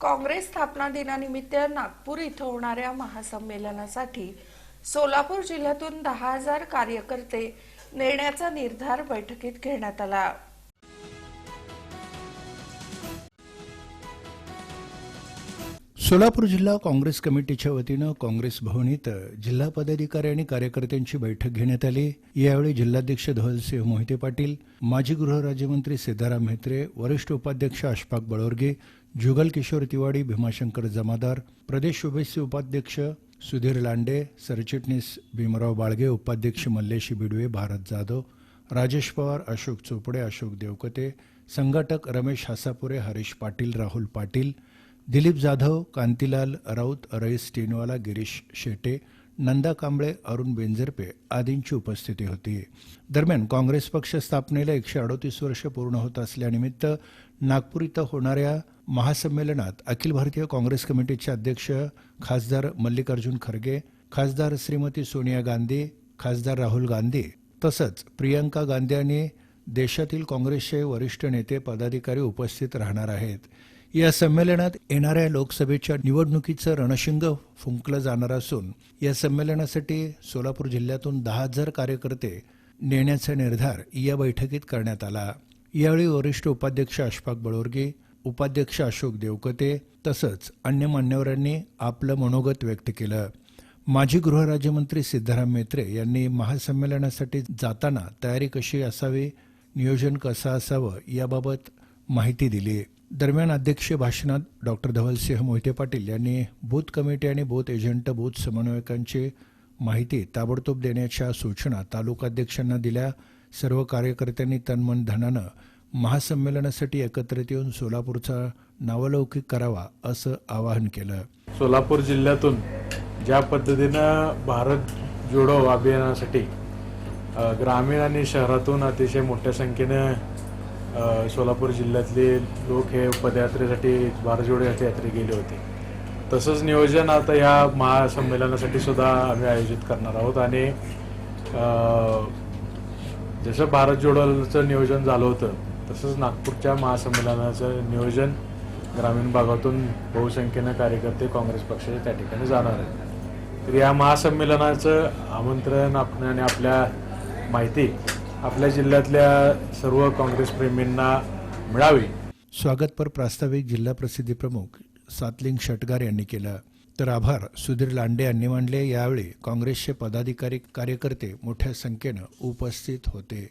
काँग्रेस स्थापना दिनानिमित्त नागपूर इथं होणाऱ्या महासंमेलनासाठी सोलापूर जिल्ह्यातून दहा हजार कार्यकर्ते नेण्याचा निर्धार बैठकीत घेण्यात आला. सोलापूर जिल्हा काँग्रेस कमिटीच्या वतीनं काँग्रेस भवन इथं जिल्हा पदाधिकारी आणि कार्यकर्त्यांची बैठक घेण्यात आली. यावेळी जिल्हाध्यक्ष धवलसिंह मोहिते पाटील माजी गृहराज्यमंत्री सिद्धाराम म्हेत्रे वरिष्ठ उपाध्यक्ष अशफाक बळोरगे जुगल किशोर तिवाडी भीमाशंकर जमादार प्रदेश शुभेच्छा उपाध्यक्ष सुधीर लांडे सरचिटणीस भीमराव बाळगे उपाध्यक्ष मल्लेशी बिडवे भारत जाधव राजेश पवार अशोक चोपडे अशोक देवकते संघटक रमेश हासापुरे हरीश पाटील राहुल पाटील दिलीप जाधव कांतीलाल राऊत रईस टिनवाला गिरीश शेटे नंदा कांबळे अरुण बेंजरपे आदींची उपस्थिती होती. दरम्यान काँग्रेस पक्ष स्थापनेला एकशे अडोतीस वर्ष पूर्ण होत असल्यानिमित्त नागपूर इथं होणाऱ्या महासंमेलनात अखिल भारतीय काँग्रेस कमिटीचे अध्यक्ष खासदार मल्लिकार्जुन खरगे खासदार श्रीमती सोनिया गांधी खासदार राहुल गांधी तसंच प्रियंका गांधी आणि देशातील काँग्रेसचे वरिष्ठ नेते पदाधिकारी उपस्थित राहणार आहेत. या संमेलनात येणाऱ्या लोकसभेच्या निवडणुकीचं रणशिंग फुंकलं जाणार असून या संमेलनासाठी सोलापूर जिल्ह्यातून दहा हजार कार्यकर्ते नेण्याचा निर्धार या बैठकीत करण्यात आला. यावेळी वरिष्ठ उपाध्यक्ष अशफाक बळोरगे उपाध्यक्ष अशोक देवकते तसंच अन्य मान्यवरांनी आपलं मनोगत व्यक्त केलं. माजी गृहराज्यमंत्री सिद्धाराम मेत्रे यांनी महासंमेलनासाठी जाताना तयारी कशी असावी नियोजन कसं असावं याबाबत माहिती दिली. दरम्यान अध्यक्षीय भाषणात डॉक्टर धवलसिंह मोहिते पाटील यांनी बूथ कमिटी आणि बूथ एजंट बूथ समन्वयकांची माहिती ताबडतोब देण्याच्या सूचना तालुकाध्यक्षांना दिल्या. सर्व कार्यकर्त्यांनी तनमन धनानं महासंमेलनासाठी एकत्रित येऊन सोलापूरचा नावलौकिक करावा असं आवाहन केलं. सोलापूर जिल्ह्यातून ज्या पद्धतीनं भारत जोडो अभियानासाठी ग्रामीण आणि शहरातून अतिशय मोठ्या संख्येनं सोलापूर जिल्ह्यातले लोक हे पदयात्रेसाठी भारत जोडो यात्रे गेले होते. तसंच नियोजन आता या महासंमेलनासाठी सुद्धा आम्ही आयोजित करणार आहोत आणि जसं भारत जोडोचं नियोजन झालं होतं तसंच नागपूरच्या महासंमेलनाचं नियोजन ग्रामीण भागातून बहुसंख्येनं कार्यकर्ते काँग्रेस पक्षाचे त्या ठिकाणी जाणार आहेत. तर या महासंमेलनाचं आमंत्रण आपण आणि आपल्या माहिती आपल्या जिल्ह्यातल्या सर्व काँग्रेस प्रेमींना मिळावी. स्वागतपर प्रास्ताविक जिल्हा प्रसिद्धी प्रमुख सातलिंग शटगार यांनी केलं. तर आभार सुधीर लांडे यांनी मांडले. यावेळी काँग्रेसचे पदाधिकारी कार्यकर्ते मोठ्या संख्येनं उपस्थित होते.